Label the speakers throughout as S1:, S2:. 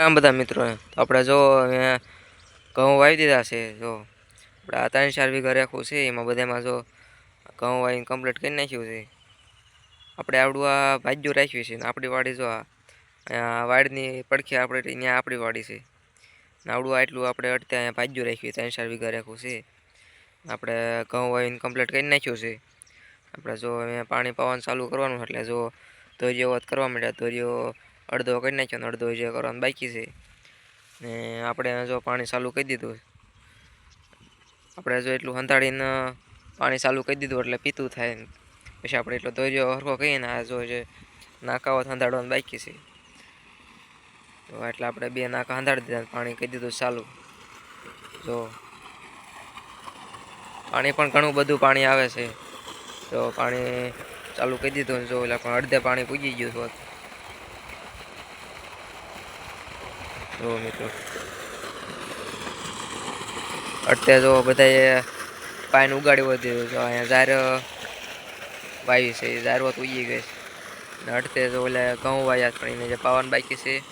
S1: આ બધા મિત્રો આપણે જો અહીંયા ઘઉં વાવી દીધા છે, જો. આપણે આ ત્રણ ચાર વીઘા રેખું છે, એમાં બધામાં જો ઘઉં વાવીને કમ્પ્લીટ કરી નાખ્યું છે. આપણે આવડું આ ભાજ્યું રાખ્યું છે, ને આપણી વાડી જો આ વાડની પડખે આપણે ત્યાં આપણી વાડી છે. આવડું આટલું આપણે અડતે અહીંયા ભાજ્યું રાખ્યું, ત્રણ ચાર વીઘા આખું છે. આપણે ઘઉં વાવીને કમ્પ્લીટ કરી નાખ્યું છે. આપણે જો અહીંયા પાણી પાવાનું ચાલુ કરવાનું એટલે જો ધોરીઓ વાત કરવા માંડ્યા ધોરીઓ અડધો કરી નાખ્યો ને અડધો જે કરવાનું બાકી છે. ને આપણે જો પાણી ચાલુ કરી દીધું. આપણે જો એટલું હંતાડીને પાણી ચાલુ કરી દીધું એટલે પીતું થાય પછી આપણે એટલો ધોઈજો હરખો કહીએ ને, આ જો જે નાકાઓ હંતાડવાનું બાકી છે. તો એટલે આપણે બે નાકા હંતાડી દીધા પાણી કહી દીધું ચાલુ. જો પાણી પણ ઘણું બધું પાણી આવે છે. તો પાણી ચાલુ કરી દીધું જો એટલે પણ અડધે પાણી પૂગી ગયું હોત. જો મિત્રો. અડધે જો બધાએ પાણી ઉગાડી દીધું જો અહીંયા ઝાર વાવી છે, એ ઝારવત ઉગી ગઈ છે. ને અડતે જો ઓલે ઘઉં વાયા પણ એને જે પાવન બાકી છે.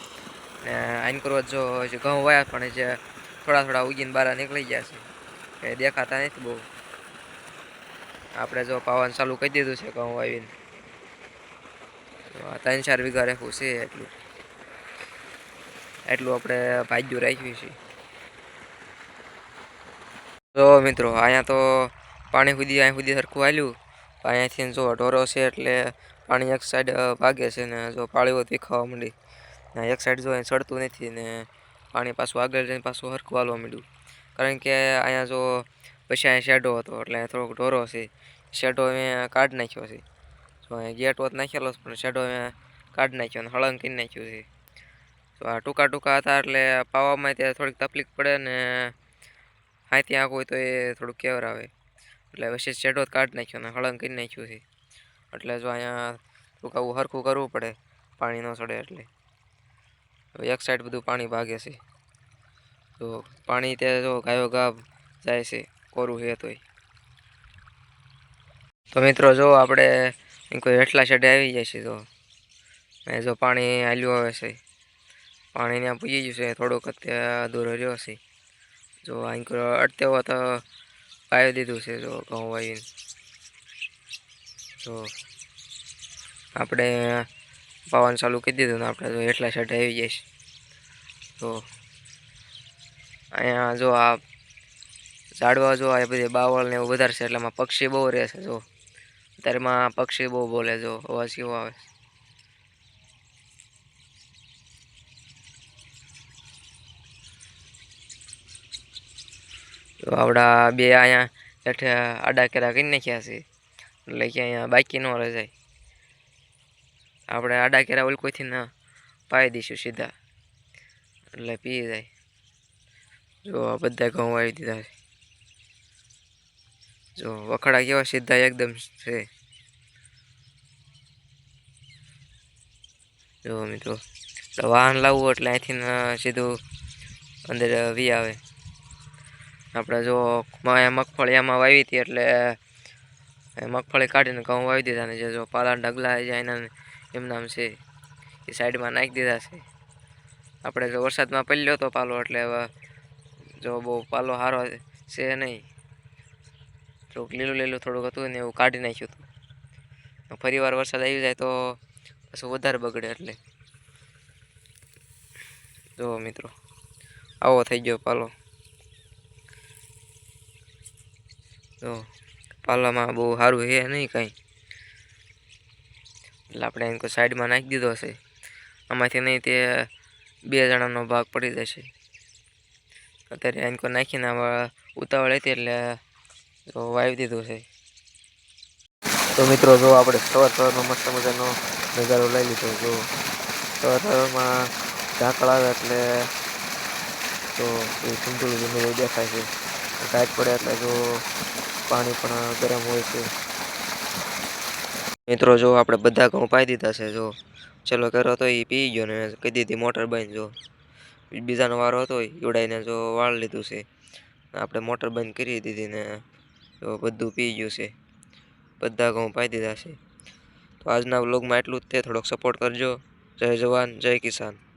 S1: ને આઈન કરવા જો ઘઉં વાયા પણ જે થોડા થોડા ઉગીને બહાર નીકળી ગયા છે. એ દેખાતા નથી બહુ. આપણે જો પાવન ચાલુ કરી દીધું છે ઘઉં વાવીને. ત્રણ ચાર વીઘા રાખવું છે એટલું. એટલું આપણે ભાગ્યું રાખ્યું છે. તો મિત્રો, અહીંયા તો પાણી સુધી, અહીંયા સુધી સરખું હાલ્યું. અહીંયાથી જો ઢોરો છે એટલે પાણી એક સાઈડ ભાગે છે ને જો પાળીઓ દેખાવા માંડી. ને એક સાઈડ જો અહીં ચડતું નથી ને પાણી પાછું આગળ જઈને પાછું સરખું હાલવા માંડ્યું. કારણ કે અહીંયા જો પછી અહીંયા શેડો હતો એટલે થોડોક ઢોરો છે. શેડો અહીંયા કાઢી નાખ્યો છે. જો અહીંયા ગેટ વોત નાખેલો પણ શેડો મેં કાઢી નાખ્યો અને હળંગ કરી નાખ્યું છે. તો આ ટૂંકા ટૂંકા હતા એટલે પાવામાં ત્યાં થોડીક તકલીફ પડે ને હા ત્યાં હોય તો એ થોડુંક કેવર આવે એટલે પછી શેડો કાઢી નાખ્યો ને હળંગ કરી નાખ્યું છે. એટલે જો અહીંયા થોડુંક આવું સરખું કરવું પડે પાણી ન ચડે એટલે. એક સાઈડ બધું પાણી ભાગે છે. તો પાણી ત્યાં જો ગાયો ગાભ જાય છે, કોરું છે તોય. તો મિત્રો જો આપણે કોઈ હેઠલા શેડે આવી જાય છે તો જો પાણી હાલ્યું આવે છે. પાણી ત્યાં પૂજી ગયું છે. થોડુંક અત્યારે અધૂરો રહ્યો છે જો અહીં અડતે હોવા તો પાયો દીધું છે જો ઘઉં વાવીને. જો આપણે પાવાનું ચાલુ કરી દીધું ને આપણે જો એટલા શેઠ આવી જઈશ તો અહીંયા જો આ ઝાડવા જો આ બધી બાવળ ને એવું વધારે છે, એટલે પક્ષી બહુ રહે છે, જો. અત્યારેમાં પક્ષી બહુ બોલે, જો અવાજ કેવો આવે? તો આવડા બે અહીંયા હેઠે આડા કેરા કરી નાખ્યા છે. એટલે કે અહીંયા બાકી ન રહે જાય આપણે આડા કેરા ઓલકોઈથી ના પાઈ દઈશું સીધા. એટલે પી જાય. જો આ બધા ઘઉં વાવી દીધા છે. જો વખડા કેવા સીધા એકદમ છે. જો મિત્રો વાહન લાવવું એટલે અહીંથી સીધું અંદર વી આવે. આપણે જો મગફળી આમાં વાવી હતી એટલે મગફળી કાઢીને ઘઉં વાવી દીધા ને જે જો પાલા ડગલા છે એના એમ નામ છે. એ સાઈડમાં નાખી દીધા છે. આપણે જો વરસાદમાં પડ્યો હતો પાલો એટલે જો બહુ પાલો સારો છે નહીં. થોડુંક લીલું લીલું થોડુંક હતું ને એવું કાઢી નાખ્યું હતું. ફરી વાર વરસાદ આવી જાય તો પછી વધારે બગડે એટલે. જો મિત્રો, આવો થઈ ગયો પાલો. તો પાલામાં બહુ સારું છે નહીં કાંઈ. એટલે આપણે એને સાઈડમાં નાખી દીધો હશે. આમાંથી નહીં તે બે જણાનો ભાગ પડી જશે. અત્યારે એને કોઈ નાખીને ઉતાવળ હતી એટલે તો વાવી દીધું છે. તો મિત્રો જો આપણે સવાર સવારનો મસ્ત મજાનો નજારો લઈ લીધો. જો સવાર સવારમાં ઝાકળ આવે એટલે તો એ ધૂંધળું ધૂંધળું દેખાય છે. ટાઈટ પડે એટલે જો પાણી પણ ગરમ હોય છે. મિત્રો, જો આપણે બધા ઘઉં પાઈ દીધા છે, જો. ચલો કર્યો તો એ પી ગયો ને કહી દીધી મોટર બંધ જો. બીજાનો વારો હતો જોડાઈને જો, વાળ લીધું છે. આપણે મોટર બંધ કરી દીધી ને, જો, બધું પી ગયું છે. બધા ઘઉં પાઈ દીધા છે. તો આજના વ્લોગમાં એટલું જ તે થોડોક સપોર્ટ કરજો. જય જવાન, જય કિસાન.